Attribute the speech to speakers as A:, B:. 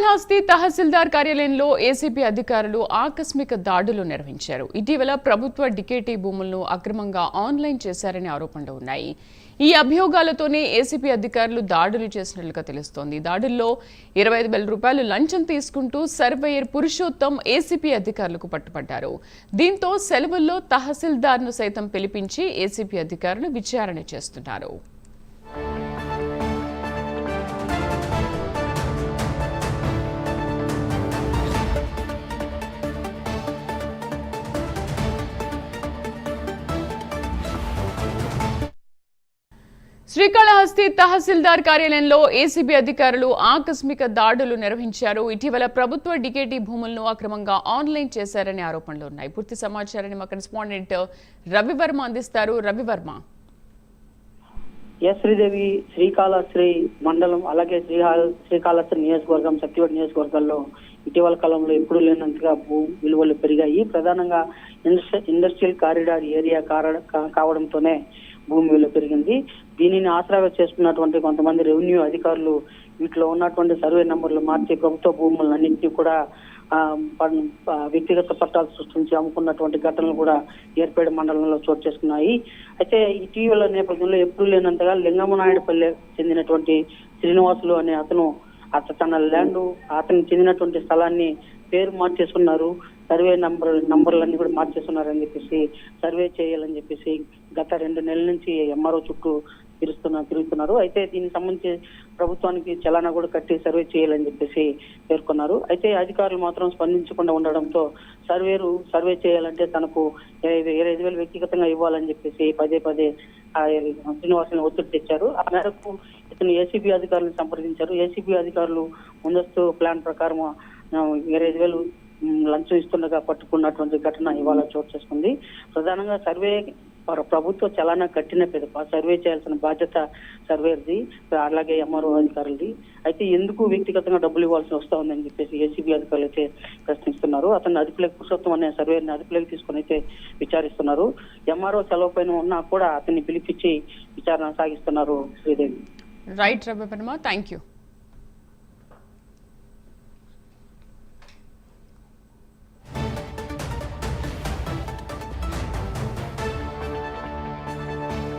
A: శ్రీకాళహస్తి తహసీల్దార్ కార్యాలయంలో ఏసీబీ అధికారులు ఆకస్మిక దాడులు నిర్వహించారు. ఇటీవల ప్రభుత్వ డికేటీ భూములను అక్రమంగా ఆన్లైన్ చేశారనే ఆరోపణలు ఉన్నాయి. ఈ అభియోగాలతోనే ఏసీబీ అధికారులు దాడులు చేసినట్లుగా తెలుస్తోంది. దాడుల్లో ఇరవై ఐదు వేల రూపాయలు లంచం తీసుకుంటూ సర్వేయర్ పురుషోత్తం ఏసీపీ అధికారులకు పట్టుపడ్డారు దీంతో సెలవుల్లో తహసీల్దార్ను సైతం పిలిపించి ఏసీపీ అధికారులు విచారణ చేస్తున్నారు. శ్రీకాళహస్తి తహసీల్దార్ కార్యాలయంలో ఏసీబీ అధికారులు ఆకస్మిక దాడులు నిర్వహించారు. ఇటీవల ప్రభుత్వ డికేటీ భూములను అక్రమంగా ఆన్లైన్ చేశారనే ఆరోపణలు ఉన్నాయి. పూర్తి సమాచారాన్ని మా కరెస్పాండెంట్ రవివర్మ అందిస్తారు. రవివర్మ.
B: ఎస్ శ్రీదేవి శ్రీకాళహస్తి మండలం అలాగే శ్రీహాల శ్రీకాళహస్తి నియోజకవర్గం సత్యవడి నియోజకవర్గాల్లో ఇటీవల కాలంలో ఎప్పుడూ లేనంతగా భూ విలువలు పెరిగాయి. ప్రధానంగా ఇండస్ట్రి- ఇండస్ట్రియల్ కారిడార్ ఏరియా కార- కావడంతోనే భూమి విలువ పెరిగింది. దీనిని ఆసరాగా చేసుకున్నటువంటి కొంతమంది రెవెన్యూ అధికారులు వీటిలో ఉన్నటువంటి సర్వే నంబర్లు మార్చి ప్రభుత్వ భూములన్నింటినీ కూడా వ్యక్తిగత పట్టాలు సృష్టించి అమ్ముకున్నటువంటి ఘటనలు కూడా ఏర్పేడ మండలంలో చోటు చేసుకున్నాయి. అయితే ఇటీవల నేపథ్యంలో ఎప్పుడు లేనంతగా లింగమనాయుడుపల్లి చెందినటువంటి శ్రీనివాసులు అనే అతను అతను తన ల్యాండ్ అతనికి చెందినటువంటి స్థలాన్ని పేరు మార్చేసుకున్నారు. సర్వే నంబర్ నంబర్లన్నీ కూడా మార్చేస్తున్నారని చెప్పేసి సర్వే చేయాలని చెప్పేసి గత రెండు నెలల నుంచి ఎంఆర్ఓ చుట్టూ తిరుగుతున్న తిరుగుతున్నారు. అయితే దీనికి సంబంధించి ప్రభుత్వానికి చలానా కూడా కట్టి సర్వే చేయాలని చెప్పేసి పేర్కొన్నారు. అయితే అధికారులు మాత్రం స్పందించకుండా ఉండడంతో సర్వేరు సర్వే చేయాలంటే తనకు ఇరవై ఐదు వేలు వ్యక్తిగతంగా ఇవ్వాలని చెప్పేసి పదే పదే ఆ ఒత్తిడి తెచ్చారు. ఆ మేరకు ఇతను ఏసీబీ అధికారులను సంప్రదించారు. ఏసీబీ అధికారులు ముందస్తు ప్లాన్ ప్రకారం ఇరవై ఐదు వేలు లంచం ఇస్తుండగా పట్టుకున్నటువంటి ఘటన ఇవాళ చోటు చేసుకుంది. ప్రధానంగా సర్వే ప్రభుత్వ చలానా కట్టిన పిదప సర్వే చేయాల్సిన బాధ్యత సర్వేది అలాగే ఎంఆర్ఓ అధికారులది. అయితే ఎందుకు వ్యక్తిగతంగా డబ్బులు ఇవ్వాల్సి వస్తా ఉందని చెప్పేసి ఏసీబీ అధికారులు అయితే ప్రశ్నిస్తున్నారు. అతను అదుపులోకి పురుషోత్తం అనే సర్వేని అదుపులోకి తీసుకుని అయితే విచారిస్తున్నారు. ఎంఆర్ఓ సెలవు పైన ఉన్నా కూడా అతన్ని పిలిపించి విచారణ సాగిస్తున్నారు Sridevi.
A: Right Ravivarma thank you